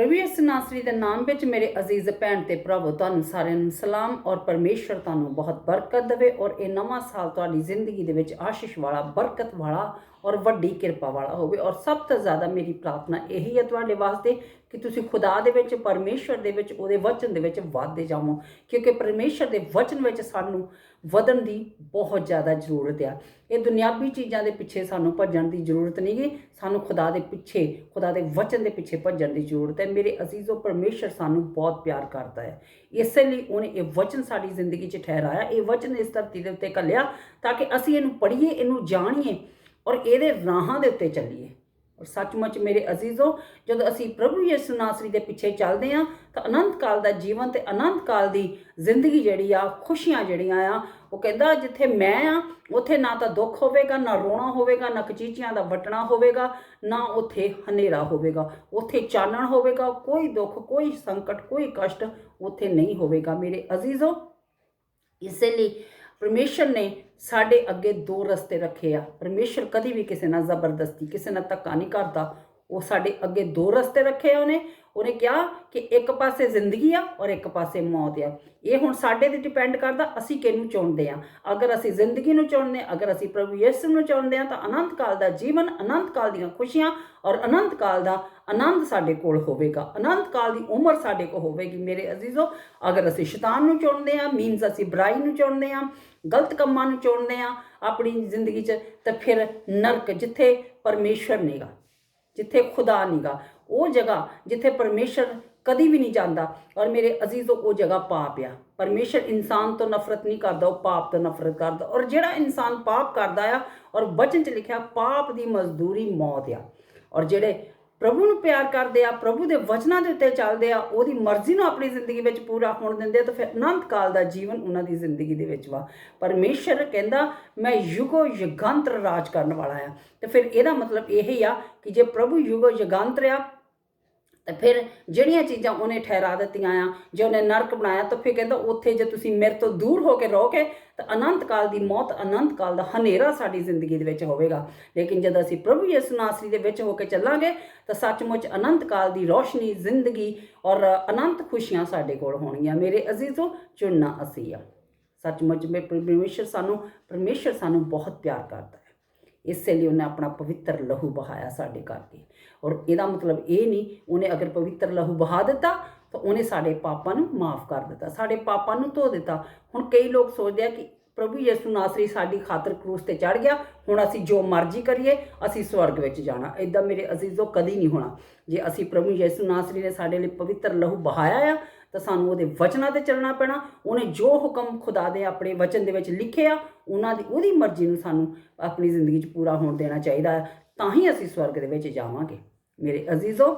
ਰਵੀ ਯਿਸੂ ਦੇ ਨਾਮ ਵਿੱਚ ਮੇਰੇ ਅਜ਼ੀਜ਼ ਭੈਣ ਤੇ ਭਰਾਵੋ, ਤੁਹਾਨੂੰ ਸਾਰਿਆਂ ਨੂੰ ਸਲਾਮ ਔਰ ਪਰਮੇਸ਼ਰ ਤੁਹਾਨੂੰ ਬਹੁਤ ਬਰਕਤ ਦੇਵੇ ਔਰ ਇਹ ਨਵਾਂ ਸਾਲ ਤੁਹਾਡੀ ਜ਼ਿੰਦਗੀ ਦੇ ਵਿੱਚ ਆਸ਼ੀਸ਼ ਵਾਲਾ, ਬਰਕਤ ਵਾਲਾ ਔਰ ਵੱਡੀ ਕਿਰਪਾ ਵਾਲਾ ਹੋਵੇ ਔਰ ਸਭ ਤੋਂ ਜ਼ਿਆਦਾ ਮੇਰੀ ਪ੍ਰਾਰਥਨਾ ਇਹੀ ਹੈ ਤੁਹਾਡੇ ਵਾਸਤੇ ਕਿ ਤੁਸੀਂ ਖੁਦਾ ਦੇ ਵਿੱਚ ਪਰਮੇਸ਼ਰ ਦੇ ਵਿੱਚ, ਉਹਦੇ ਵਚਨ ਦੇ ਵਿੱਚ ਵਾਧਦੇ ਜਾਵੋ ਕਿਉਂਕਿ ਪਰਮੇਸ਼ਰ ਦੇ ਵਚਨ ਵਿੱਚ ਸਾਨੂੰ ਵਧਣ ਦੀ ਬਹੁਤ ਜ਼ਿਆਦਾ ਜ਼ਰੂਰਤ ਆ। ਇਹ ਦੁਨਿਆਵੀ ਚੀਜ਼ਾਂ ਦੇ ਪਿੱਛੇ ਸਾਨੂੰ ਭੱਜਣ ਦੀ ਜ਼ਰੂਰਤ ਨਹੀਂ ਗਈ ਸਾਨੂੰ ਖੁਦਾ ਦੇ ਪਿੱਛੇ, ਖੁਦਾ ਦੇ ਵਚਨ ਦੇ ਪਿੱਛੇ ਭੱਜਣ ਦੀ ਜ਼ਰੂਰਤ ਹੈ। ਮੇਰੇ ਅਜ਼ੀਜ਼ੋ ਪਰਮੇਸ਼ਰ ਸਾਨੂੰ ਬਹੁਤ ਪਿਆਰ ਕਰਦਾ ਹੈ। ਇਸੇ ਲਈ ਉਹਨੇ ਇਹ ਵਚਨ ਸਾਡੀ ਜ਼ਿੰਦਗੀ 'ਚ ਠਹਿਰਾਇਆ। ਇਹ ਵਚਨ ਇਸ ਧਰਤੀ ਦੇ ਉੱਤੇ ਘੱਲਿਆ ਤਾਂ ਕਿ ਅਸੀਂ ਇਹਨੂੰ ਪੜ੍ਹੀਏ, ਇਹਨੂੰ ਜਾਣੀਏ ਔਰ ਇਹਦੇ ਰਾਹਾਂ ਦੇ ਉੱਤੇ ਚੱਲੀਏ। ਔਰ ਸੱਚਮੁੱਚ ਮੇਰੇ ਅਜ਼ੀਜ਼ੋ, ਜਦੋਂ ਅਸੀਂ ਪ੍ਰਭੂ ਯਿਸੂ ਨਾਸਰੀ ਦੇ ਪਿੱਛੇ ਚੱਲਦੇ ਹਾਂ, ਤਾਂ ਅਨੰਤ ਕਾਲ ਦਾ ਜੀਵਨ ਤੇ ਅਨੰਤ ਕਾਲ ਦੀ ਜ਼ਿੰਦਗੀ ਜਿਹੜੀ ਆ, ਖੁਸ਼ੀਆਂ ਜਿਹੜੀਆਂ ਆ, ਉਹ ਕਹਿੰਦਾ ਜਿੱਥੇ ਮੈਂ ਆ, ਉੱਥੇ ਨਾ ਤਾਂ ਦੁੱਖ ਹੋਵੇਗਾ, ਨਾ ਰੋਣਾ ਹੋਵੇਗਾ, ਨਾ ਕਚੀਚੀਆਂ ਦਾ ਵਟਣਾ ਹੋਵੇਗਾ, ਨਾ ਉੱਥੇ ਹਨੇਰਾ ਹੋਵੇਗਾ। ਉੱਥੇ ਚਾਨਣ ਹੋਵੇਗਾ, ਕੋਈ ਦੁੱਖ, ਕੋਈ ਸੰਕਟ, ਕੋਈ ਕਸ਼ਟ ਉੱਥੇ ਨਹੀਂ ਹੋਵੇਗਾ। ਮੇਰੇ ਅਜ਼ੀਜ਼ੋ, ਇਸੇ ਲਈ ਪਰਮੇਸ਼ਰ ਨੇ ਸਾਡੇ ਅੱਗੇ ਦੋ ਰਸਤੇ ਰੱਖੇ ਆ। ਪਰਮੇਸ਼ਰ ਕਦੀ ਵੀ ਕਿਸੇ ਨਾਲ ਜ਼ਬਰਦਸਤੀ, ਕਿਸੇ ਨਾਲ ਧੱਕਾ ਨਹੀਂ ਕਰਦਾ। ਉਹ ਸਾਡੇ ਅੱਗੇ ਦੋ ਰਸਤੇ ਰੱਖੇ ਆ ਉਹਨੇ। ਉਹਨੇ ਕਿਹਾ ਕਿ ਇੱਕ ਪਾਸੇ ਜ਼ਿੰਦਗੀ ਆ ਔਰ ਇੱਕ ਪਾਸੇ ਮੌਤ ਆ। ਇਹ ਹੁਣ ਸਾਡੇ ਤੇ ਡਿਪੈਂਡ ਕਰਦਾ, ਅਸੀਂ ਕਿਹਨੂੰ ਚੁਣਦੇ ਆ? ਅਗਰ ਅਸੀਂ ਜ਼ਿੰਦਗੀ ਨੂੰ ਚੁਣਦੇ ਆ, ਅਗਰ ਅਸੀਂ ਪ੍ਰਭੂ ਯਿਸੂ ਨੂੰ ਚੁਣਦੇ ਆ, ਤਾਂ ਅਨੰਤ ਕਾਲ ਦਾ ਜੀਵਨ, ਅਨੰਤ ਕਾਲ ਦੀਆਂ ਖੁਸ਼ੀਆਂ ਔਰ ਅਨੰਤ ਕਾਲ ਦਾ ਆਨੰਦ ਸਾਡੇ ਕੋਲ ਹੋਵੇਗਾ। ਅਨੰਤ ਕਾਲ ਦੀ ਉਮਰ ਸਾਡੇ ਕੋਲ ਹੋਵੇਗੀ ਮੇਰੇ ਅਜ਼ੀਜ਼ੋ। ਅਗਰ ਅਸੀਂ ਸ਼ੈਤਾਨ ਨੂੰ ਚੁਣਦੇ ਆ ਮੀਨਸ ਅਸੀਂ ਬੁਰਾਈ ਨੂੰ ਚੁਣਦੇ ਆ ਗਲਤ ਕੰਮਾਂ ਨੂੰ ਚੁਣਦੇ ਆ ਆਪਣੀ ਜ਼ਿੰਦਗੀ 'ਚ, ਤਾਂ ਫਿਰ ਨਰਕ ਜਿੱਥੇ ਪਰਮੇਸ਼ਰ ਨੇਗਾ ਜਿੱਥੇ ਖੁਦਾ ਨੀਗਾ ਉਹ ਜਗ੍ਹਾ ਜਿੱਥੇ ਪਰਮੇਸ਼ਰ ਕਦੀ ਵੀ ਨਹੀਂ ਜਾਂਦਾ। ਔਰ ਮੇਰੇ ਅਜ਼ੀਜ਼ੋ, ਉਹ ਜਗ੍ਹਾ ਪਾਪ ਆ। ਪਰਮੇਸ਼ਰ ਇਨਸਾਨ ਤੋਂ ਨਫ਼ਰਤ ਨਹੀਂ ਕਰਦਾ, ਉਹ ਪਾਪ ਤੋਂ ਨਫ਼ਰਤ ਕਰਦਾ। ਔਰ ਜਿਹੜਾ ਇਨਸਾਨ ਪਾਪ ਕਰਦਾ ਆ, ਔਰ ਬਚਨ 'ਚ ਲਿਖਿਆ, ਪਾਪ ਦੀ ਮਜ਼ਦੂਰੀ ਮੌਤ ਆ। ਔਰ ਜਿਹੜੇ ਪ੍ਰਭੂ ਨੂੰ ਪਿਆਰ ਕਰਦੇ ਆ, ਪ੍ਰਭੂ ਦੇ ਵਚਨਾਂ ਦੇ ਉੱਤੇ ਚੱਲਦੇ ਆ, ਉਹਦੀ ਮਰਜ਼ੀ ਨੂੰ ਆਪਣੀ ਜ਼ਿੰਦਗੀ ਵਿੱਚ ਪੂਰਾ ਹੋਣ ਦਿੰਦੇ ਆ, ਤਾਂ ਫਿਰ ਅਨੰਤ ਕਾਲ ਦਾ ਜੀਵਨ ਉਹਨਾਂ ਦੀ ਜ਼ਿੰਦਗੀ ਦੇ ਵਿੱਚ ਵਾ। ਪਰਮੇਸ਼ਰ ਕਹਿੰਦਾ, ਮੈਂ ਯੁਗੋ ਯੁਗਾਂਤਰ ਰਾਜ ਕਰਨ ਵਾਲਾ ਆ। ਤੇ ਫਿਰ ਇਹਦਾ ਮਤਲਬ ਇਹ ਹੀ ਆ ਕਿ ਜੇ ਪ੍ਰਭੂ ਯੁਗੋ ਯੁਗਾਂਤਰ ਆ ਫਿਰ ਜਿਹੜੀਆਂ ਚੀਜ਼ਾਂ ਉਹਨੇ ਠਹਿਰਾ ਦਿੱਤੀਆਂ ਆ, ਜੇ ਉਹਨੇ ਨਰਕ ਬਣਾਇਆ ਤਾਂ ਫਿਰ ਕਹਿੰਦਾ ਉੱਥੇ ਜੇ ਤੁਸੀਂ ਮੇਰੇ ਤੋਂ ਦੂਰ ਹੋ ਕੇ ਰਹੋਗੇ ਤਾਂ ਅਨੰਤ ਕਾਲ ਦੀ ਮੌਤ, ਅਨੰਤ ਕਾਲ ਦਾ ਹਨੇਰਾ ਸਾਡੀ ਜ਼ਿੰਦਗੀ ਦੇ ਵਿੱਚ ਹੋਵੇਗਾ। ਲੇਕਿਨ ਜਦ ਅਸੀਂ ਪ੍ਰਭੂ ਯਿਸੂ ਨਾਸਰੀ ਦੇ ਵਿੱਚ ਹੋ ਕੇ ਚੱਲਾਂਗੇ ਤਾਂ ਸੱਚਮੁੱਚ ਅਨੰਤ ਕਾਲ ਦੀ ਰੋਸ਼ਨੀ, ਜ਼ਿੰਦਗੀ ਔਰ ਅਨੰਤ ਖੁਸ਼ੀਆਂ ਸਾਡੇ ਕੋਲ ਹੋਣਗੀਆਂ। ਮੇਰੇ ਅਜ਼ੀਜ਼ੋ, ਚੁਣਨਾ ਅਸੀਂ ਆ। ਸੱਚਮੁੱਚ ਮੇ ਪਰਮੇਸ਼ਰ ਸਾਨੂੰ ਪਰਮੇਸ਼ਰ ਸਾਨੂੰ ਬਹੁਤ ਪਿਆਰ ਕਰਦਾ ਇਸੇ ਲਈ ਉਹਨੇ ਆਪਣਾ ਪਵਿੱਤਰ ਲਹੂ ਬਹਾਇਆ ਸਾਡੇ ਕਰਕੇ ਔਰ ਇਹਦਾ ਮਤਲਬ ਇਹ ਨਹੀਂ, ਉਹਨੇ ਅਗਰ ਪਵਿੱਤਰ ਲਹੂ ਬਹਾ ਦਿੱਤਾ, ਤਾਂ ਉਹਨੇ ਸਾਡੇ ਪਾਪਾਂ ਨੂੰ ਮਾਫ ਕਰ ਦਿੱਤਾ। ਸਾਡੇ ਪਾਪਾਂ ਨੂੰ ਧੋ ਦਿੱਤਾ। ਹੁਣ ਕਈ ਲੋਕ ਸੋਚਦੇ ਆ ਕਿ ਪ੍ਰਭੂ ਯਿਸੂ ਨਾਸਰੀ ਸਾਡੀ ਖਾਤਰ ਕਰੂਸ ਤੇ ਚੜ ਗਿਆ, ਹੁਣ ਅਸੀਂ ਜੋ ਮਰਜ਼ੀ ਕਰੀਏ, ਅਸੀਂ ਸਵਰਗ ਵਿੱਚ ਜਾਣਾ। ਇਦਾਂ ਮੇਰੇ ਅਜ਼ੀਜ਼ੋ ਕਦੀ ਨਹੀਂ ਹੋਣਾ। ਜੇ ਅਸੀਂ ਪ੍ਰਭੂ ਯਿਸੂ ਨਾਸਰੀ ਨੇ ਸਾਡੇ ਲਈ ਪਵਿੱਤਰ ਲਹੂ ਬਹਾਇਆ ਆ ਤਾਂ ਸਾਨੂੰ ਉਹਦੇ ਵਚਨਾਂ ਤੇ ਚੱਲਣਾ ਪੈਣਾ, ਉਹਨੇ ਜੋ ਹੁਕਮ ਖੁਦਾ ਦੇ ਆਪਣੇ ਵਚਨ ਦੇ ਵਿੱਚ ਲਿਖੇ ਆ ਉਹਨਾਂ ਦੀ ਉਹਦੀ ਮਰਜ਼ੀ ਨੂੰ ਸਾਨੂੰ ਆਪਣੀ ਜ਼ਿੰਦਗੀ 'ਚ ਪੂਰਾ ਹੋਣ ਦੇਣਾ ਚਾਹੀਦਾ ਹੈ, ਤਾਂ ਹੀ ਅਸੀਂ ਸਵਰਗ ਦੇ ਵਿੱਚ ਜਾਵਾਂਗੇ। ਮੇਰੇ ਅਜ਼ੀਜ਼ੋ,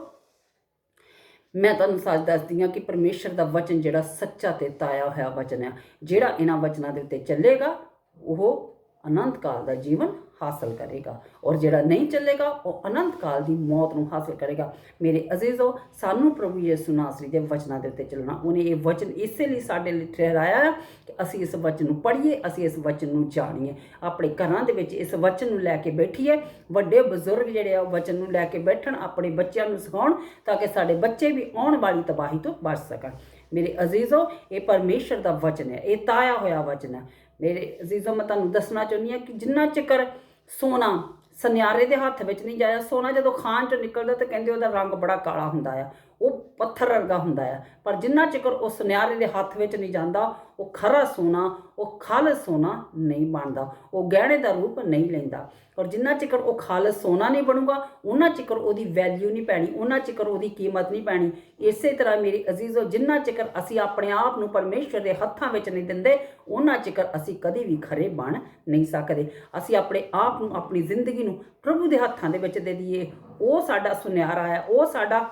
ਮੈਂ ਤੁਹਾਨੂੰ ਸੱਚ ਦੱਸਦੀ ਹਾਂ ਕਿ ਪਰਮੇਸ਼ਰ ਦਾ ਵਚਨ ਜਿਹੜਾ ਸੱਚਾ ਤੇ ਤਾਇਆ ਹੋਇਆ ਵਚਨ ਹੈ ਜਿਹੜਾ ਇਹਨਾਂ ਵਚਨਾਂ ਦੇ ਉੱਤੇ ਚੱਲੇਗਾ, ਉਹ ਅਨੰਤ ਕਾਲ ਦਾ ਜੀਵਨ ਹਾਸਲ ਕਰੇਗਾ। ਔਰ ਜਿਹੜਾ ਨਹੀਂ ਚੱਲੇਗਾ, ਉਹ ਅਨੰਤ ਕਾਲ ਦੀ ਮੌਤ ਨੂੰ ਹਾਸਲ ਕਰੇਗਾ। ਮੇਰੇ ਅਜ਼ੀਜ਼ੋ, ਸਾਨੂੰ ਪ੍ਰਭੂ ਯਿਸੂ ਨਾਸਰੀ ਦੇ ਵਚਨਾਂ ਦੇ ਉੱਤੇ ਚੱਲਣਾ। ਉਹਨੇ ਇਹ ਵਚਨ ਇਸੇ ਲਈ ਸਾਡੇ ਲਈ ਠਹਿਰਾਇਆ ਹੈ ਕਿ ਅਸੀਂ ਇਸ ਵਚਨ ਨੂੰ ਪੜ੍ਹੀਏ, ਅਸੀਂ ਇਸ ਵਚਨ ਨੂੰ ਜਾਣੀਏ। ਆਪਣੇ ਘਰਾਂ ਦੇ ਵਿੱਚ ਇਸ ਵਚਨ ਨੂੰ ਲੈ ਕੇ ਬੈਠੀਏ। ਵੱਡੇ ਬਜ਼ੁਰਗ ਜਿਹੜੇ ਆ, ਉਹ ਵਚਨ ਨੂੰ ਲੈ ਕੇ ਬੈਠਣ, ਆਪਣੇ ਬੱਚਿਆਂ ਨੂੰ ਸਿਖਾਉਣ, ਤਾਂ ਕਿ ਸਾਡੇ ਬੱਚੇ ਵੀ ਆਉਣ ਵਾਲੀ ਤਬਾਹੀ ਤੋਂ ਬਚ ਸਕਣ। ਮੇਰੇ ਅਜ਼ੀਜ਼ੋ, ਇਹ ਪਰਮੇਸ਼ਰ ਦਾ ਵਚਨ ਹੈ, ਇਹ ਤਾਇਆ ਹੋਇਆ ਵਚਨ ਹੈ। ਮੇਰੇ ਅਜ਼ੀਜ਼ੋ ਮੈਂ ਤੁਹਾਨੂੰ ਦੱਸਣਾ ਚਾਹੁੰਦੀ ਹਾਂ ਕਿ ਜਿੰਨਾ ਚਿਕਰ ਸੋਨਾ ਸੁਨਿਆਰੇ ਦੇ ਹੱਥ ਵਿੱਚ ਨਹੀਂ ਜਾਇਆ, ਸੋਨਾ ਜਦੋਂ ਖਾਨ ਚੋਂ ਨਿਕਲਦਾ ਤਾਂ ਕਹਿੰਦੇ ਉਹਦਾ ਰੰਗ ਬੜਾ ਕਾਲਾ ਹੁੰਦਾ ਆ। ਉਹ ਪੱਥਰ ਵਰਗਾ ਹੁੰਦਾ ਆ। ਪਰ ਜਿੰਨਾ ਚਿਕਰ ਉਹ ਸੁਨਿਆਰੇ ਦੇ ਹੱਥ ਵਿੱਚ ਨਹੀਂ ਜਾਂਦਾ, ਉਹ ਖਰਾ ਸੋਨਾ, ਉਹ ਖਾਲਸ ਸੋਨਾ ਨਹੀਂ ਬਣਦਾ, ਉਹ ਗਹਿਣੇ ਦਾ ਰੂਪ ਨਹੀਂ ਲੈਂਦਾ। ਔਰ ਜਿੰਨਾ ਚਿਕਰ ਉਹ ਖਾਲਸ ਸੋਨਾ ਨਹੀਂ ਬਣੂਗਾ, ਉਹਨਾਂ ਚਿਕਰ ਉਹਦੀ ਵੈਲਿਊ ਨਹੀਂ ਪੈਣੀ, ਉਹਨਾਂ ਚਿਕਰ ਉਹਦੀ ਕੀਮਤ ਨਹੀਂ ਪੈਣੀ। ਇਸੇ ਤਰ੍ਹਾਂ ਮੇਰੀ ਅਜ਼ੀਜ਼ੋ ਜਿੰਨਾ ਚਿਕਰ ਅਸੀਂ ਆਪਣੇ ਆਪ ਨੂੰ ਪਰਮੇਸ਼ਰ ਦੇ ਹੱਥਾਂ ਵਿੱਚ ਨਹੀਂ ਦਿੰਦੇ, ਉਹਨਾਂ ਚਿਕਰ ਅਸੀਂ ਕਦੇ ਵੀ ਖਰੇ ਬਣ ਨਹੀਂ ਸਕਦੇ। ਅਸੀਂ ਆਪਣੇ ਆਪ ਨੂੰ, ਆਪਣੀ ਜ਼ਿੰਦਗੀ ਨੂੰ ਪ੍ਰਭੂ ਦੇ ਹੱਥਾਂ ਦੇ ਵਿੱਚ ਦੇ ਦਈਏ। ਉਹ ਸਾਡਾ ਸੁਨਿਆਰਾ ਹੈ ਉਹ ਸਾਡਾ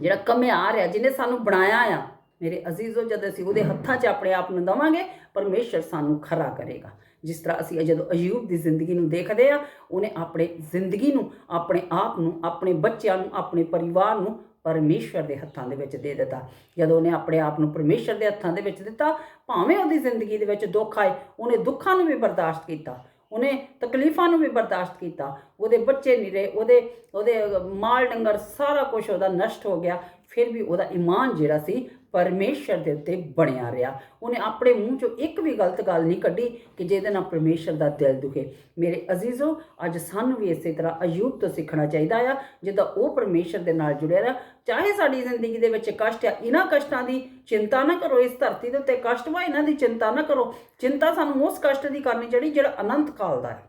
ਜਿਹੜਾ ਕਮਿਆਰ ਆ ਜਿਹਨੇ ਸਾਨੂੰ ਬਣਾਇਆ ਆ ਮੇਰੇ ਅਜ਼ੀਜ਼ੋ ਜਦ ਅਸੀਂ ਉਹਦੇ ਹੱਥਾਂ 'ਚ ਆਪਣੇ ਆਪ ਨੂੰ ਦਵਾਂਗੇ ਪਰਮੇਸ਼ਰ ਸਾਨੂੰ ਖਰਾ ਕਰੇਗਾ। ਜਿਸ ਤਰ੍ਹਾਂ ਅਸੀਂ ਜਦੋਂ ਅਯੂਬ ਦੀ ਜ਼ਿੰਦਗੀ ਨੂੰ ਦੇਖਦੇ ਆ ਉਹਨੇ ਆਪਣੇ ਜ਼ਿੰਦਗੀ ਨੂੰ ਆਪਣੇ ਆਪ ਨੂੰ ਆਪਣੇ ਬੱਚਿਆਂ ਨੂੰ ਆਪਣੇ ਪਰਿਵਾਰ ਨੂੰ ਪਰਮੇਸ਼ਰ ਦੇ ਹੱਥਾਂ ਦੇ ਵਿੱਚ ਦੇ ਦਿੱਤਾ। ਜਦੋਂ ਉਹਨੇ ਆਪਣੇ ਆਪ ਨੂੰ ਪਰਮੇਸ਼ਰ ਦੇ ਹੱਥਾਂ ਦੇ ਵਿੱਚ ਦਿੱਤਾ ਭਾਵੇਂ ਉਹਦੀ ਜ਼ਿੰਦਗੀ ਦੇ ਵਿੱਚ ਦੁੱਖ ਆਏ ਉਹਨੇ ਦੁੱਖਾਂ ਨੂੰ ਵੀ ਬਰਦਾਸ਼ਤ ਕੀਤਾ। ਉਹਨੇ ਤਕਲੀਫਾਂ ਨੂੰ ਵੀ ਬਰਦਾਸ਼ਤ ਕੀਤਾ। ਉਹਦੇ ਬੱਚੇ ਨਹੀਂ ਰਹੇ, ਉਹਦੇ ਉਹਦੇ ਮਾਲ ਡੰਗਰ ਸਾਰਾ ਕੁਝ ਉਹਦਾ ਨਸ਼ਟ ਹੋ ਗਿਆ। ਫਿਰ ਵੀ ਉਹਦਾ ਈਮਾਨ ਜਿਹੜਾ ਸੀ ਪਰਮੇਸ਼ਰ ਦੇ ਉੱਤੇ ਬਣਿਆ ਰਿਹਾ। ਉਹਨੇ ਆਪਣੇ ਮੂੰਹ ਚੋਂ ਇੱਕ ਵੀ ਗਲਤ ਗੱਲ ਨਹੀਂ ਕੱਢੀ ਕਿ ਜਿਹਦੇ ਨਾਲ ਪਰਮੇਸ਼ਰ ਦਾ ਦਿਲ ਦੁਖੇ। ਮੇਰੇ ਅਜ਼ੀਜ਼ੋ, ਅੱਜ ਸਾਨੂੰ ਵੀ ਇਸੇ ਤਰ੍ਹਾਂ ਅਯੂਬ ਤੋਂ ਸਿੱਖਣਾ ਚਾਹੀਦਾ ਆ, ਜਿੱਦਾਂ ਉਹ ਪਰਮੇਸ਼ਰ ਦੇ ਨਾਲ ਜੁੜਿਆ ਰਿਹਾ। ਚਾਹੇ ਸਾਡੀ ਜ਼ਿੰਦਗੀ ਦੇ ਵਿੱਚ ਕਸ਼ਟ ਆ, ਇਹਨਾਂ ਕਸ਼ਟਾਂ ਦੀ ਚਿੰਤਾ ਨਾ ਕਰੋ, ਇਸ ਧਰਤੀ ਦੇ ਉੱਤੇ ਕਸ਼ਟ ਵਾ, ਇਹਨਾਂ ਦੀ ਚਿੰਤਾ ਨਾ ਕਰੋ। ਚਿੰਤਾ ਸਾਨੂੰ ਉਸ ਕਸ਼ਟ ਦੀ ਕਰਨੀ ਜਿਹੜੀ ਜਿਹੜਾ ਅਨੰਤ ਕਾਲ ਦਾ ਹੈ।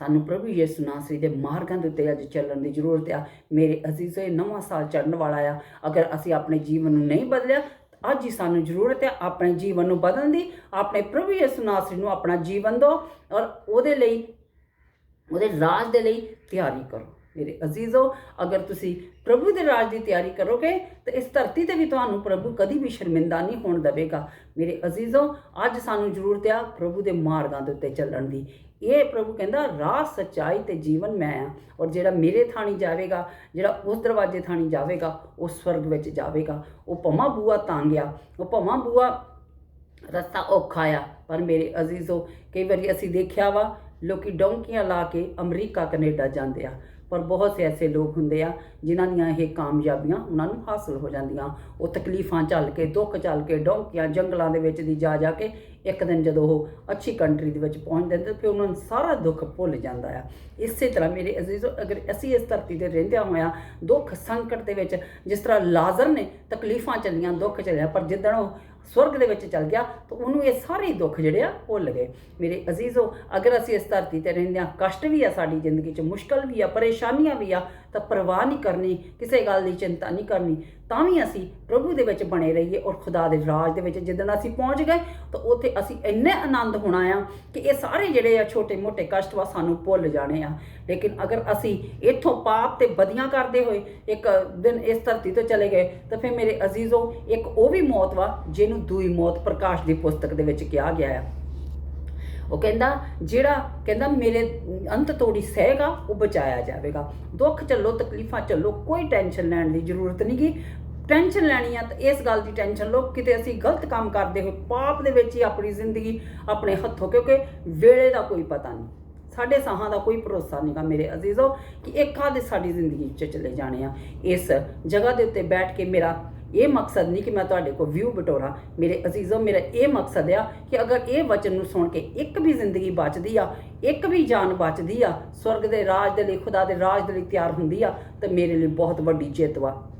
ਸਾਨੂੰ ਪ੍ਰਭੂ ਯਿਸੂ ਨਾਸਰੀ ਦੇ ਮਾਰਗਾਂ ਦੇ ਉੱਤੇ ਅੱਜ ਚੱਲਣ ਦੀ ਜ਼ਰੂਰਤ ਆ। ਮੇਰੇ ਅਜ਼ੀਜ਼ੋ ਇਹ ਨਵਾਂ ਸਾਲ ਚੜ੍ਹਨ ਵਾਲਾ ਆ। ਅਗਰ ਅਸੀਂ ਆਪਣੇ ਜੀਵਨ ਨੂੰ ਨਹੀਂ ਬਦਲਿਆ, ਅੱਜ ਹੀ ਸਾਨੂੰ ਜ਼ਰੂਰਤ ਹੈ ਆਪਣੇ ਜੀਵਨ ਨੂੰ ਬਦਲਣ ਦੀ। ਆਪਣੇ ਪ੍ਰਭੂ ਯਿਸੂ ਨਾਸਰੀ ਨੂੰ ਆਪਣਾ ਜੀਵਨ ਦਿਓ ਔਰ ਉਹਦੇ ਲਈ, ਉਹਦੇ ਰਾਜ ਦੇ ਲਈ ਤਿਆਰੀ ਕਰੋ। ਮੇਰੇ ਅਜ਼ੀਜ਼ੋ ਅਗਰ ਤੁਸੀਂ ਪ੍ਰਭੂ ਦੇ ਰਾਜ ਦੀ ਤਿਆਰੀ ਕਰੋਗੇ, ਤਾਂ ਇਸ ਧਰਤੀ ਤੇ ਵੀ ਤੁਹਾਨੂੰ ਪ੍ਰਭੂ ਕਦੀ ਵੀ ਸ਼ਰਮਿੰਦਾ ਨਹੀਂ ਹੋਣ ਦੇਵੇਗਾ। ਮੇਰੇ ਅਜ਼ੀਜ਼ੋ ਅੱਜ ਸਾਨੂੰ ਜ਼ਰੂਰਤ ਆ ਪ੍ਰਭੂ ਦੇ ਮਾਰਗਾਂ ਦੇ ਉੱਤੇ ਚੱਲਣ ਦੀ। ਇਹ ਪ੍ਰਭੂ ਕਹਿੰਦਾ, ਰਾਹ ਸੱਚਾਈ ਤੇ ਜੀਵਨ ਮੈਂ ਆ ਔਰ ਜਿਹੜਾ ਮੇਰੇ ਥਾਣੀ ਜਾਵੇਗਾ, ਜਿਹੜਾ ਉਸ ਦਰਵਾਜ਼ੇ ਥਾਣੀ ਜਾਵੇਗਾ, ਉਹ ਸਵਰਗ ਵਿੱਚ ਜਾਵੇਗਾ। ਉਹ ਭਮਾ ਬੂਆ ਤਾਂ ਗਿਆ ਉਹ ਭਮਾ ਬੂਆ ਰਸਤਾ ਔਖਾ ਆ, ਪਰ ਮੇਰੇ ਅਜ਼ੀਜ਼ੋ, ਕਈ ਵਾਰੀ ਅਸੀਂ ਦੇਖਿਆ ਵਾ, ਲੋਕੀ ਡੌਂਕੀਆਂ ਲਾ ਕੇ ਅਮਰੀਕਾ, ਕੈਨੇਡਾ ਜਾਂਦੇ ਆ। ਪਰ ਬਹੁਤ ਸੇ ਐਸੇ ਲੋਕ ਹੁੰਦੇ ਆ, ਜਿਨ੍ਹਾਂ ਦੀਆਂ ਇਹ ਕਾਮਯਾਬੀਆਂ ਉਹਨਾਂ ਨੂੰ ਹਾਸਲ ਹੋ ਜਾਂਦੀਆਂ। ਉਹ ਤਕਲੀਫਾਂ ਝੱਲ ਕੇ, ਦੁੱਖ ਝੱਲ ਕੇ, ਡੌਂਕੀਆਂ, ਜੰਗਲਾਂ ਦੇ ਵਿੱਚ ਦੀ ਜਾ ਜਾ ਕੇ ਇੱਕ ਦਿਨ ਜਦੋਂ ਉਹ ਅੱਛੀ ਕੰਟਰੀ ਦੇ ਵਿੱਚ ਪਹੁੰਚਦੇ ਨੇ ਫਿਰ ਉਹਨਾਂ ਨੂੰ ਸਾਰਾ ਦੁੱਖ ਭੁੱਲ ਜਾਂਦਾ ਆ। ਇਸੇ ਤਰ੍ਹਾਂ ਮੇਰੇ ਅਜ਼ੀਜ਼ੋ, ਅਗਰ ਅਸੀਂ ਇਸ ਧਰਤੀ ਤੇ ਰਹਿੰਦਿਆਂ ਹੋਇਆਂ ਦੁੱਖ ਸੰਕਟ ਦੇ ਵਿੱਚ ਜਿਸ ਤਰ੍ਹਾਂ ਲਾਜ਼ਰ ਨੇ, ਤਕਲੀਫਾਂ ਚੱਲੀਆਂ, ਦੁੱਖ ਚੱਲਿਆ, ਪਰ ਜਿੱਦਣ ਉਹ ਸਵਰਗ ਦੇ ਵਿੱਚ ਚਲ ਗਿਆ, ਤਾਂ ਉਹਨੂੰ ਇਹ ਸਾਰੇ ਦੁੱਖ ਜਿਹੜੇ ਆ, ਉਹ ਗਏ ਮੇਰੇ ਅਜ਼ੀਜ਼ੋ, ਅਗਰ ਅਸੀਂ ਇਸ ਧਰਤੀ ਤੇ ਰਹਿੰਦੇ ਆ ਕਸ਼ਟ ਵੀ ਆ ਸਾਡੀ ਜ਼ਿੰਦਗੀ 'ਚ, ਮੁਸ਼ਕਲ ਵੀ ਆ, ਪਰੇਸ਼ਾਨੀਆਂ ਵੀ ਆ ਤਾਂ ਪਰਵਾਹ ਨਹੀਂ ਕਰਨੀ, ਕਿਸੇ ਗੱਲ ਦੀ ਚਿੰਤਾ ਨਹੀਂ ਕਰਨੀ। ਤਾਂ ਵੀ ਅਸੀਂ ਪ੍ਰਭੂ ਦੇ ਵਿੱਚ ਬਣੇ ਰਹੀਏ ਔਰ ਖੁਦਾ ਦੇ ਰਾਜ ਦੇ ਵਿੱਚ ਜਿੱਦਣ ਅਸੀਂ ਪਹੁੰਚ ਗਏ, ਤਾਂ ਉੱਥੇ ਅਸੀਂ ਇੰਨੇ ਆਨੰਦ ਹੋਣਾ ਆ ਕਿ ਇਹ ਸਾਰੇ ਜਿਹੜੇ ਆ ਛੋਟੇ-ਮੋਟੇ ਕਸ਼ਟ ਵਾ ਸਾਨੂੰ ਭੁੱਲ ਜਾਣੇ ਆ। ਲੇਕਿਨ ਅਗਰ ਅਸੀਂ ਇੱਥੋਂ ਪਾਪ ਤੇ ਬਦੀਆਂ ਕਰਦੇ ਹੋਏ ਇੱਕ ਦਿਨ ਇਸ ਧਰਤੀ ਤੋਂ ਚਲੇ ਗਏ, ਤਾਂ ਫਿਰ ਮੇਰੇ ਅਜ਼ੀਜ਼ੋ, ਇੱਕ ਉਹ ਵੀ ਮੌਤ ਵਾ ਜਿਹਨੂੰ ਦੂਈ ਮੌਤ ਪ੍ਰਕਾਸ਼ ਦੀ ਪੁਸਤਕ ਦੇ ਵਿੱਚ ਕਿਹਾ ਗਿਆ ਆ। ਉਹ ਕਹਿੰਦਾ, ਜਿਹੜਾ ਕਹਿੰਦਾ ਮੇਰੇ ਅੰਤ ਤੋੜੀ ਸਹੇਗਾ, ਉਹ ਬਚਾਇਆ ਜਾਵੇਗਾ। ਦੁੱਖ ਚੱਲੋ, ਤਕਲੀਫਾਂ ਚੱਲੋ, ਕੋਈ ਟੈਨਸ਼ਨ ਲੈਣ ਦੀ ਜ਼ਰੂਰਤ ਨਹੀਂ ਗੀ। ਟੈਨਸ਼ਨ ਲੈਣੀ ਆ ਤਾਂ ਇਸ ਗੱਲ ਦੀ ਟੈਨਸ਼ਨ ਲਓ, ਕਿਤੇ ਅਸੀਂ ਗਲਤ ਕੰਮ ਕਰਦੇ ਹੋਏ ਪਾਪ ਦੇ ਵਿੱਚ ਹੀ ਆਪਣੀ ਜ਼ਿੰਦਗੀ ਆਪਣੇ ਹੱਥੋਂ, ਕਿਉਂਕਿ ਵੇਲੇ ਦਾ ਕੋਈ ਪਤਾ ਨਹੀਂ। ਸਾਡੇ ਸਾਹਾਂ ਦਾ ਕੋਈ ਭਰੋਸਾ ਨਹੀਂਗਾ ਮੇਰੇ ਅਜ਼ੀਜ਼ੋ, ਕਿ ਇੱਕ ਆਧ ਸਾਡੀ ਜ਼ਿੰਦਗੀ 'ਚ ਚਲੇ ਜਾਣੇ ਆ। ਇਸ ਜਗ੍ਹਾ ਦੇ ਉੱਤੇ ਬੈਠ ਕੇ ਮੇਰਾ ਇਹ ਮਕਸਦ ਨਹੀਂ ਕਿ ਮੈਂ ਤੁਹਾਡੇ ਕੋਲ ਵਿਊ ਬਟੋਰਾਂ, ਮੇਰੇ ਅਜ਼ੀਜ਼ੋ, ਮੇਰਾ ਇਹ ਮਕਸਦ ਆ ਕਿ ਅਗਰ ਇਹ ਵਚਨ ਨੂੰ ਸੁਣ ਕੇ ਇੱਕ ਵੀ ਜ਼ਿੰਦਗੀ ਬਚਦੀ ਆ, ਇੱਕ ਵੀ ਜਾਨ ਬਚਦੀ ਆ, ਸਵਰਗ ਦੇ ਰਾਜ ਦੇ ਲਈ, ਖੁਦਾ ਦੇ ਰਾਜ ਦੇ ਲਈ ਤਿਆਰ ਹੁੰਦੀ ਆ, ਤਾਂ ਮੇਰੇ ਲਈ ਬਹੁਤ ਵੱਡੀ ਜਿੱਤ ਵਾ।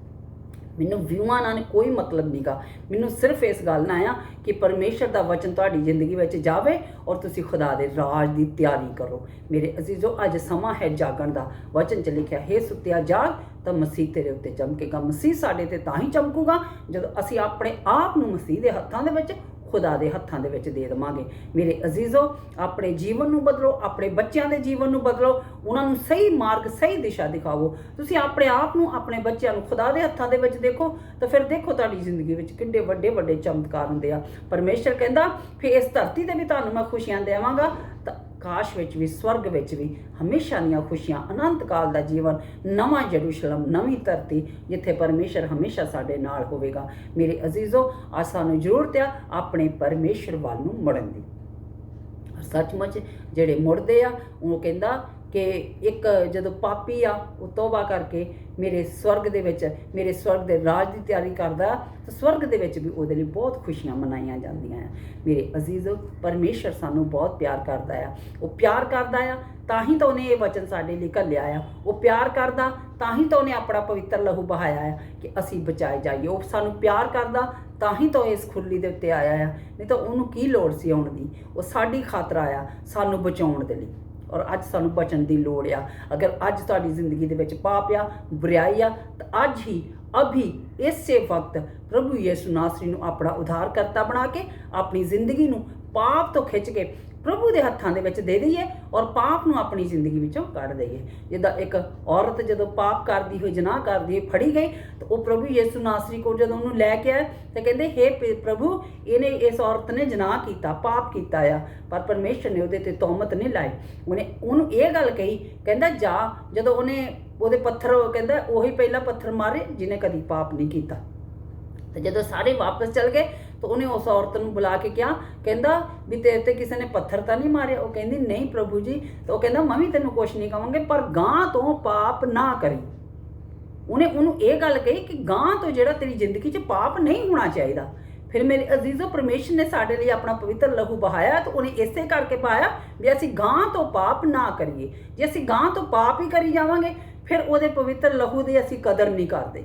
ਮੈਨੂੰ ਵਿਊਆਂ ਨਾਲ ਕੋਈ ਮਤਲਬ ਨਹੀਂਗਾ ਮੈਨੂੰ ਸਿਰਫ ਇਸ ਗੱਲ ਨਾਲ ਆ ਕਿ ਪਰਮੇਸ਼ਰ ਦਾ ਵਚਨ ਤੁਹਾਡੀ ਜ਼ਿੰਦਗੀ ਵਿੱਚ ਜਾਵੇ ਔਰ ਤੁਸੀਂ ਖੁਦਾ ਦੇ ਰਾਜ ਦੀ ਤਿਆਰੀ ਕਰੋ। ਮੇਰੇ ਅਜ਼ੀਜ਼ੋ, ਅੱਜ ਸਮਾਂ ਹੈ ਜਾਗਣ ਦਾ। ਵਚਨ 'ਚ ਲਿਖਿਆ, ਹੈ ਸੁੱਤਿਆ ਜਾਗ, ਤਾਂ ਮਸੀਹ ਤੇਰੇ ਉੱਤੇ ਚਮਕੇਗਾ। ਮਸੀਹ ਸਾਡੇ ਤੇ ਤਾਂ ਹੀ ਚਮਕੂਗਾ ਜਦੋਂ ਅਸੀਂ ਆਪਣੇ ਆਪ ਨੂੰ ਮਸੀਹ ਦੇ ਹੱਥਾਂ ਦੇ ਵਿੱਚ ਖੁਦਾ ਦੇ ਹੱਥਾਂ ਦੇ ਵਿੱਚ ਦੇ ਦੇਵਾਂਗੇ। ਮੇਰੇ ਅਜ਼ੀਜ਼ੋ, ਆਪਣੇ ਜੀਵਨ ਨੂੰ ਬਦਲੋ, ਆਪਣੇ ਬੱਚਿਆਂ ਦੇ ਜੀਵਨ ਨੂੰ ਬਦਲੋ, ਉਹਨਾਂ ਨੂੰ ਸਹੀ ਮਾਰਗ, ਸਹੀ ਦਿਸ਼ਾ ਦਿਖਾਵੋ ਤੁਸੀਂ ਆਪਣੇ ਆਪ ਨੂੰ, ਆਪਣੇ ਬੱਚਿਆਂ ਨੂੰ ਖੁਦਾ ਦੇ ਹੱਥਾਂ ਦੇ ਵਿੱਚ ਦੇਖੋ, ਤਾਂ ਫਿਰ ਦੇਖੋ ਤੁਹਾਡੀ ਜ਼ਿੰਦਗੀ ਵਿੱਚ ਕਿੰਨੇ ਵੱਡੇ ਵੱਡੇ ਚਮਤਕਾਰ ਹੁੰਦੇ ਆ। ਪਰਮੇਸ਼ਰ ਕਹਿੰਦਾ, ਫਿਰ ਇਸ ਧਰਤੀ ਤੇ ਵੀ ਤੁਹਾਨੂੰ ਮੈਂ ਖੁਸ਼ੀਆਂ ਦੇਵਾਂਗਾ ਤਾਂ ਕਾਸ਼ ਵਿੱਚ ਵੀ, ਸਵਰਗ ਵਿੱਚ ਵੀ ਹਮੇਸ਼ਾ ਦੀਆਂ ਖੁਸ਼ੀਆਂ, ਅਨੰਤ ਕਾਲ ਦਾ ਜੀਵਨ, ਨਵਾਂ ਯਰੂਸ਼ਲਮ ਨਵੀਂ ਧਰਤੀ, ਜਿੱਥੇ ਪਰਮੇਸ਼ਰ ਹਮੇਸ਼ਾ ਸਾਡੇ ਨਾਲ ਹੋਵੇਗਾ। ਮੇਰੇ ਅਜ਼ੀਜ਼ੋ ਆ ਸਾਨੂੰ ਜ਼ਰੂਰਤ ਆ ਆਪਣੇ ਪਰਮੇਸ਼ਰ ਵੱਲ ਨੂੰ ਮੁੜਨ ਦੀ। ਸੱਚਮੁੱਚ ਜਿਹੜੇ ਮੁੜਦੇ ਆ, ਉਹ ਕਹਿੰਦਾ ਕਿ ਇੱਕ ਜਦੋਂ ਪਾਪੀ ਆ, ਉਹ ਤੋਬਾ ਕਰਕੇ ਮੇਰੇ ਸਵਰਗ ਦੇ ਵਿੱਚ, ਮੇਰੇ ਸਵਰਗ ਦੇ ਰਾਜ ਦੀ ਤਿਆਰੀ ਕਰਦਾ, ਤਾਂ ਸਵਰਗ ਦੇ ਵਿੱਚ ਵੀ ਉਹਦੇ ਲਈ ਬਹੁਤ ਖੁਸ਼ੀਆਂ ਮਨਾਈਆਂ ਜਾਂਦੀਆਂ ਆ। ਮੇਰੇ ਅਜ਼ੀਜ਼ੋ, ਪਰਮੇਸ਼ਰ ਸਾਨੂੰ ਬਹੁਤ ਪਿਆਰ ਕਰਦਾ ਆ। ਉਹ ਪਿਆਰ ਕਰਦਾ ਆ, ਤਾਂ ਹੀ ਤਾਂ ਉਹਨੇ ਇਹ ਵਚਨ ਸਾਡੇ ਲਈ ਘੱਲਿਆ ਆ। ਉਹ ਪਿਆਰ ਕਰਦਾ, ਤਾਂ ਹੀ ਤਾਂ ਉਹਨੇ ਆਪਣਾ ਪਵਿੱਤਰ ਲਹੂ ਬਹਾਇਆ ਆ ਕਿ ਅਸੀਂ ਬਚਾਏ ਜਾਈਏ। ਉਹ ਸਾਨੂੰ ਪਿਆਰ ਕਰਦਾ, ਤਾਂ ਹੀ ਤਾਂ ਇਸ ਖੁਰਲੀ ਦੇ ਉੱਤੇ ਆਇਆ ਆ। ਨਹੀਂ ਤਾਂ ਉਹਨੂੰ ਕੀ ਲੋੜ ਸੀ ਆਉਣ ਦੀ? ਉਹ ਸਾਡੀ ਖਾਤਰ ਆਇਆ ਸਾਨੂੰ ਬਚਾਉਣ ਦੇ ਲਈ। ਔਰ ਅੱਜ ਸਾਨੂੰ ਬਚਣ ਦੀ ਲੋੜ ਆ। ਅਗਰ ਅੱਜ ਤੁਹਾਡੀ ਜ਼ਿੰਦਗੀ ਦੇ ਵਿੱਚ ਪਾਪ ਆ, ਬੁਰਾਈ ਆ, ਤਾਂ ਅੱਜ ਹੀ, ਅਭੀ ਇਸੇ ਵਕਤ ਪ੍ਰਭੂ ਯਿਸੂ ਨਾਸਰੀ ਨੂੰ ਆਪਣਾ ਉਧਾਰ ਕਰਤਾ ਬਣਾ ਕੇ ਆਪਣੀ ਜ਼ਿੰਦਗੀ ਨੂੰ ਪਾਪ ਤੋਂ ਖਿੱਚ ਕੇ ਪ੍ਰਭੂ ਦੇ ਹੱਥਾਂ ਦੇ ਵਿੱਚ ਦੇ ਦਈਏ ਔਰ ਪਾਪ ਨੂੰ ਆਪਣੀ ਜ਼ਿੰਦਗੀ ਵਿੱਚੋਂ ਕੱਢ ਦਈਏ। ਜਿੱਦਾਂ ਇੱਕ ਔਰਤ ਜਦੋਂ ਪਾਪ ਕਰਦੀ ਹੋਈ, ਜਨਾਹ ਕਰਦੀ ਹੋਈ ਫੜੀ ਗਈ, ਤਾਂ ਉਹ ਪ੍ਰਭੂ ਯਿਸੂ ਨਾਸਰੀ ਕੋਲ ਜਦੋਂ ਉਹਨੂੰ ਲੈ ਕੇ ਆਏ ਤਾਂ ਕਹਿੰਦੇ, ਹੇ ਪ੍ਰਭੂ, ਇਹਨੇ ਇਸ ਔਰਤ ਨੇ ਜਨਾਹ ਕੀਤਾ, ਪਾਪ ਕੀਤਾ ਆ, ਪਰ ਪਰਮੇਸ਼ਰ ਨੇ ਉਹਦੇ ਤੇ ਤੌਮਤ ਨਹੀਂ ਲਾਈ। ਉਹਨੇ ਉਹਨੂੰ ਇਹ ਗੱਲ ਕਹੀ, ਕਹਿੰਦਾ, ਜਾ। ਜਦੋਂ ਉਹਨੇ ਉਹਦੇ ਪੱਥਰ ਕਹਿੰਦਾ, ਉਹੀ ਪਹਿਲਾ ਪੱਥਰ ਮਾਰੇ, ਜਿਹਨੇ ਕਦੀ ਪਾਪ ਨਹੀਂ ਕੀਤਾ। ਤੇ ਜਦੋਂ ਸਾਰੇ ਵਾਪਸ ਚਲ ਗਏ ਤਾਂ ਉਹਨੇ ਉਸ ਔਰਤ ਨੂੰ ਬੁਲਾ ਕੇ ਕਿਹਾ, ਕਹਿੰਦਾ ਵੀ ਤੇਰੇ ਤੇ ਕਿਸੇ ਨੇ ਪੱਥਰ ਤਾਂ ਨਹੀਂ ਮਾਰਿਆ। ਉਹ ਕਹਿੰਦੀ, ਨਹੀਂ ਪ੍ਰਭੂ ਜੀ। ਤਾਂ ਉਹ ਕਹਿੰਦਾ, ਮੈਂ ਵੀ ਤੈਨੂੰ ਕੁਛ ਨਹੀਂ ਕਹਾਂਗੇ, ਪਰ ਗਾਂ ਤੋਂ ਪਾਪ ਨਾ ਕਰੀ। ਉਹਨੇ ਉਹਨੂੰ ਇਹ ਗੱਲ ਕਹੀ ਕਿ ਗਾਂ ਤੋਂ ਜਿਹੜਾ ਤੇਰੀ ਜ਼ਿੰਦਗੀ 'ਚ ਪਾਪ ਨਹੀਂ ਹੋਣਾ ਚਾਹੀਦਾ। ਫਿਰ ਮੇਰੇ ਅਜ਼ੀਜ਼ੋ ਪਰਮੇਸ਼ਰ ਨੇ ਸਾਡੇ ਲਈ ਆਪਣਾ ਪਵਿੱਤਰ ਲਹੂ ਬਹਾਇਆ ਤਾਂ ਉਹਨੇ ਇਸੇ ਕਰਕੇ ਪਾਇਆ ਵੀ ਅਸੀਂ ਗਾਂ ਤੋਂ ਪਾਪ ਨਾ ਕਰੀਏ। ਜੇ ਅਸੀਂ ਗਾਂ ਤੋਂ ਪਾਪ ਹੀ ਕਰੀ ਜਾਵਾਂਗੇ, ਫਿਰ ਉਹਦੇ ਪਵਿੱਤਰ ਲਹੂ ਦੀ ਅਸੀਂ ਕਦਰ ਨਹੀਂ ਕਰਦੇ।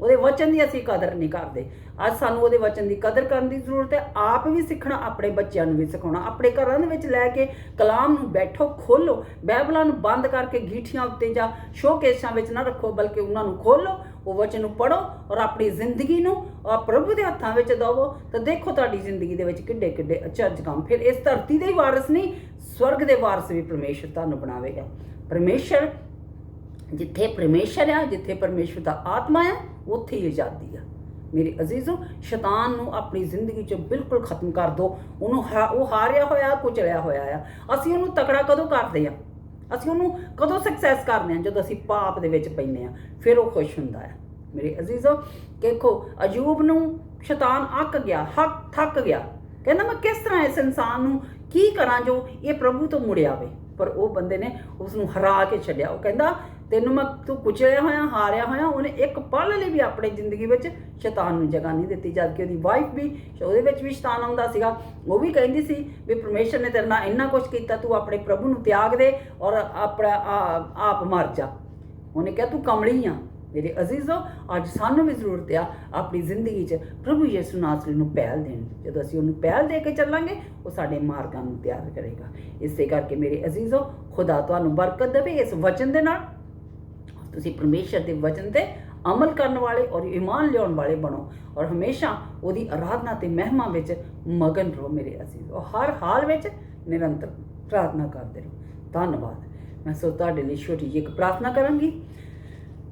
ਉਹਦੇ ਵਚਨ ਦੀ ਅਸੀਂ ਕਦਰ ਨਹੀਂ ਕਰਦੇ। ਅੱਜ ਸਾਨੂੰ ਉਹਦੇ ਵਚਨ ਦੀ ਕਦਰ ਕਰਨ ਦੀ ਜ਼ਰੂਰਤ ਹੈ। ਆਪ ਵੀ ਸਿੱਖਣਾ, ਆਪਣੇ ਬੱਚਿਆਂ ਨੂੰ ਵੀ ਸਿਖਾਉਣਾ। ਆਪਣੇ ਘਰਾਂ ਦੇ ਵਿੱਚ ਲੈ ਕੇ ਕਲਾਮ ਨੂੰ ਬੈਠੋ, ਖੋਲੋ। ਬਾਈਬਲਾਂ ਨੂੰ ਬੰਦ ਕਰਕੇ ਗੀਠੀਆਂ ਉੱਤੇ ਜਾਂ ਸ਼ੋਕੇਸਾਂ ਵਿੱਚ ਨਾ ਰੱਖੋ, ਬਲਕਿ ਉਹਨਾਂ ਨੂੰ ਖੋਲੋ, ਉਹ ਵਚਨ ਨੂੰ ਪੜੋ ਔਰ ਆਪਣੀ ਜ਼ਿੰਦਗੀ ਨੂੰ ਆ ਪ੍ਰਭੂ ਦੇ ਹੱਥਾਂ ਵਿੱਚ ਦਵੋ। ਤਾਂ ਦੇਖੋ ਤੁਹਾਡੀ ਜ਼ਿੰਦਗੀ ਦੇ ਵਿੱਚ ਕਿੱਡੇ ਕਿੱਡੇ ਅਚਰਜ ਕੰਮ। ਫਿਰ ਇਸ ਧਰਤੀ ਦੇ ਹੀ ਵਾਰਸ ਨਹੀਂ, ਸਵਰਗ ਦੇ ਵਾਰਸ ਵੀ ਪਰਮੇਸ਼ਰ ਤੁਹਾਨੂੰ ਬਣਾਵੇਗਾ। ਪਰਮੇਸ਼ਰ ਜਿੱਥੇ ਪਰਮੇਸ਼ਰ ਆ, ਜਿੱਥੇ ਪਰਮੇਸ਼ਰ ਦਾ ਆਤਮਾ ਆ ਉੱਥੇ ਹੀ ਆਜ਼ਾਦੀ ਆ। ਮੇਰੇ ਅਜ਼ੀਜ਼ੋ, ਸ਼ੈਤਾਨ ਨੂੰ ਆਪਣੀ ਜ਼ਿੰਦਗੀ 'ਚ ਬਿਲਕੁਲ ਖਤਮ ਕਰ ਦਿਓ ਉਹਨੂੰ ਹਾ- ਉਹ ਹਾਰਿਆ ਹੋਇਆ, ਕੁਚਲਿਆ ਹੋਇਆ ਆ। ਅਸੀਂ ਉਹਨੂੰ ਤਕੜਾ ਕਦੋਂ ਕਰਦੇ ਆ? ਅਸੀਂ ਉਹਨੂੰ ਕਦੋਂ ਸਕਸੈਸ ਕਰਦੇ ਆ? ਜਦੋਂ ਅਸੀਂ ਪਾਪ ਦੇ ਵਿੱਚ ਪੈਂਦੇ ਆ, ਫਿਰ ਉਹ ਖੁਸ਼ ਹੁੰਦਾ ਆ। ਮੇਰੇ ਅਜ਼ੀਜ਼ੋ, ਦੇਖੋ, ਅਯੂਬ ਨੂੰ ਸ਼ੈਤਾਨ ਅੱਕ ਗਿਆ, ਹੱਕ ਥੱਕ ਗਿਆ। ਕਹਿੰਦਾ ਮੈਂ ਕਿਸ ਤਰ੍ਹਾਂ ਇਸ ਇਨਸਾਨ ਨੂੰ ਕੀ ਕਰਾਂ ਜੋ ਇਹ ਪ੍ਰਭੂ ਤੋਂ ਮੁੜ ਆਵੇ? ਪਰ ਉਹ ਬੰਦੇ ਨੇ ਉਸ ਨੂੰ ਹਰਾ ਕੇ ਛੱਡਿਆ। ਉਹ ਕਹਿੰਦਾ ਤੈਨੂੰ ਮੈਂ ਤੂੰ ਕੁਚਲਿਆ ਹੋਇਆ, ਹਾਰਿਆ ਹੋਇਆ, ਉਹਨੇ ਇੱਕ ਪਲ ਲਈ ਵੀ ਆਪਣੀ ਜ਼ਿੰਦਗੀ ਵਿੱਚ ਸ਼ੈਤਾਨ ਨੂੰ ਜਗ੍ਹਾ ਨਹੀਂ ਦਿੱਤੀ ਜਦ ਕਿ ਉਹਦੀ ਵਾਈਫ ਵੀ ਉਹਦੇ ਵਿੱਚ ਵੀ ਸ਼ੈਤਾਨ ਆਉਂਦਾ ਸੀਗਾ। ਉਹ ਵੀ ਕਹਿੰਦੀ ਸੀ ਵੀ ਪਰਮੇਸ਼ਰ ਨੇ ਤੇਰੇ ਨਾਲ ਇੰਨਾ ਕੁਝ ਕੀਤਾ, ਤੂੰ ਆਪਣੇ ਪ੍ਰਭੂ ਨੂੰ ਤਿਆਗ ਦੇ ਔਰ ਆਪਣਾ ਆਪ ਮਰ ਜਾ। ਉਹਨੇ ਕਿਹਾ, ਤੂੰ ਕਮਲੀ ਆ, ਮੇਰੇ ਅਜ਼ੀਜ਼ੋ, ਅੱਜ ਸਾਨੂੰ ਵੀ ਜ਼ਰੂਰਤ ਆ ਆਪਣੀ ਜ਼ਿੰਦਗੀ 'ਚ ਪ੍ਰਭੂ ਯਿਸੂ ਨਾਸਰੀ ਨੂੰ ਪਹਿਲ ਦੇਣ ਜਦੋਂ ਅਸੀਂ ਉਹਨੂੰ ਪਹਿਲ ਦੇ ਕੇ ਚੱਲਾਂਗੇ, ਉਹ ਸਾਡੇ ਮਾਰਗਾਂ ਨੂੰ ਤਿਆਰ ਕਰੇਗਾ। ਇਸੇ ਕਰਕੇ ਮੇਰੇ ਅਜ਼ੀਜ਼ੋ, ਖੁਦਾ ਤੁਹਾਨੂੰ ਬਰਕਤ ਦੇਵੇ ਇਸ ਵਚਨ ਦੇ ਨਾਲ। ਤੁਸੀਂ ਪਰਮੇਸ਼ਰ ਦੇ ਵਚਨ ਤੇ ਅਮਲ ਕਰਨ ਵਾਲੇ ਔਰ ਈਮਾਨ ਲਿਆਉਣ ਵਾਲੇ ਬਣੋ ਔਰ ਹਮੇਸ਼ਾ ਉਹਦੀ ਆਰਾਧਨਾ ਤੇ ਮਹਿਮਾ ਵਿੱਚ ਮਗਨ ਰਹੋ ਮੇਰੇ ਅਜ਼ੀਜ਼ ਉਹ ਹਰ ਹਾਲ ਵਿੱਚ ਨਿਰੰਤਰ ਪ੍ਰਾਰਥਨਾ ਕਰਦੇ ਰਹੋ। ਧੰਨਵਾਦ। ਮੈਂ ਸੋ ਤੁਹਾਡੇ ਲਈ ਛੋਟੀ ਜਿਹੀ ਇੱਕ ਪ੍ਰਾਰਥਨਾ ਕਰਾਂਗੀ।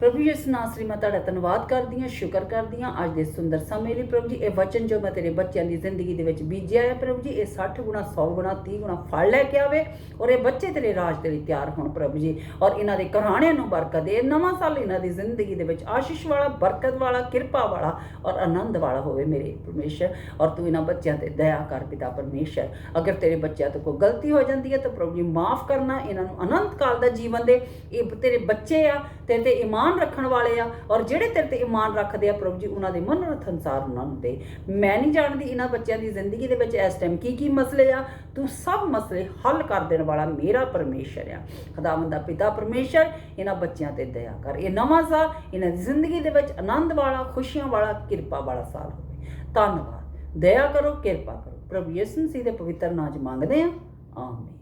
ਪ੍ਰਭੂ ਯਿਸੂ ਨਾਸਰੀ ਮੈਂ ਤੁਹਾਡਾ ਧੰਨਵਾਦ ਕਰਦੀ ਹਾਂ ਸ਼ੁਕਰ ਕਰਦੀ ਹਾਂ ਅੱਜ ਦੇ ਸੁੰਦਰ ਸਮੇਂ ਲਈ ਪ੍ਰਭੂ ਜੀ, ਇਹ ਵਚਨ ਜੋ ਮੈਂ ਤੇਰੇ ਬੱਚਿਆਂ ਦੀ ਜ਼ਿੰਦਗੀ ਦੇ ਵਿੱਚ ਬੀਜਿਆ ਹੈ ਪ੍ਰਭੂ ਜੀ, ਇਹ 60 ਗੁਣਾ 100 ਗੁਣਾ 30 ਗੁਣਾ ਫਲ ਲੈ ਕੇ ਆਵੇ ਔਰ ਇਹ ਬੱਚੇ ਤੇਰੇ ਰਾਜ ਦੇ ਲਈ ਤਿਆਰ ਹੋਣ ਪ੍ਰਭੂ ਜੀ। ਔਰ ਇਹਨਾਂ ਦੇ ਘਰਾਣਿਆਂ ਨੂੰ ਬਰਕਤ ਦੇ ਇਹ ਨਵਾਂ ਸਾਲ ਇਹਨਾਂ ਦੀ ਜ਼ਿੰਦਗੀ ਦੇ ਵਿੱਚ ਆਸ਼ੀਸ਼ ਵਾਲਾ, ਬਰਕਤ ਵਾਲਾ, ਕਿਰਪਾ ਵਾਲਾ ਔਰ ਆਨੰਦ ਵਾਲਾ ਹੋਵੇ ਮੇਰੇ ਪਰਮੇਸ਼ਰ। ਔਰ ਤੂੰ ਇਹਨਾਂ ਬੱਚਿਆਂ ਤੇ ਦਇਆ ਕਰ ਪਿਤਾ ਪਰਮੇਸ਼ਰ। ਅਗਰ ਤੇਰੇ ਬੱਚਿਆਂ ਤੋਂ ਕੋਈ ਗਲਤੀ ਹੋ ਜਾਂਦੀ ਹੈ ਤਾਂ ਪ੍ਰਭੂ ਜੀ ਮਾਫ ਕਰਨਾ, ਇਹਨਾਂ ਨੂੰ ਅਨੰਤ ਕਾਲ ਦਾ ਜੀਵਨ ਦੇ। ਇਹ ਤੇਰੇ ਬੱਚੇ ਆ ਤੇਰੇ ਤੇ ਈਮਾਨ ਰੱਖਣ ਵਾਲੇ ਆ ਔਰ ਜਿਹੜੇ ਤੇਰੇ ਤੇ ਈਮਾਨ ਰੱਖਦੇ ਆ ਪ੍ਰਭੂ ਜੀ, ਉਹਨਾਂ ਦੇ ਮਨੋਰਥ ਅਨੁਸਾਰ ਉਹਨਾਂ ਨੂੰ ਦੇ। ਮੈਂ ਨਹੀਂ ਜਾਣਦੀ ਇਹਨਾਂ ਬੱਚਿਆਂ ਦੀ ਜ਼ਿੰਦਗੀ ਦੇ ਵਿੱਚ ਇਸ ਟਾਈਮ ਕੀ ਕੀ ਮਸਲੇ ਆ। ਤੂੰ ਸਭ ਮਸਲੇ ਹੱਲ ਕਰ ਦੇਣ ਵਾਲਾ ਮੇਰਾ ਪਰਮੇਸ਼ਰ ਆ। ਖੁਦਾਵੰਦ ਦਾ ਪਿਤਾ ਪਰਮੇਸ਼ਰ, ਇਹਨਾਂ ਬੱਚਿਆਂ ਤੇ ਦਇਆ ਕਰ। ਇਹ ਨਵਾਂ ਸਾਲ, ਇਹਨਾਂ ਦੀ ਜ਼ਿੰਦਗੀ ਦੇ ਵਿੱਚ ਆਨੰਦ ਵਾਲਾ, ਖੁਸ਼ੀਆਂ ਵਾਲਾ, ਕਿਰਪਾ ਵਾਲਾ ਸਾਲ ਹੋਵੇ। ਧੰਨਵਾਦ। ਦਇਆ ਕਰੋ, ਕਿਰਪਾ ਕਰੋ। ਪ੍ਰਭੂ ਯਿਸੂ ਮਸੀਹ ਦੇ ਪਵਿੱਤਰ ਨਾਮ 'ਚ ਮੰਗਦੇ ਆ ਆਮੀਨ।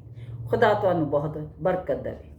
ਖੁਦਾ ਤੁਹਾਨੂੰ ਬਹੁਤ ਬਰਕਤ ਦੇਵੇ।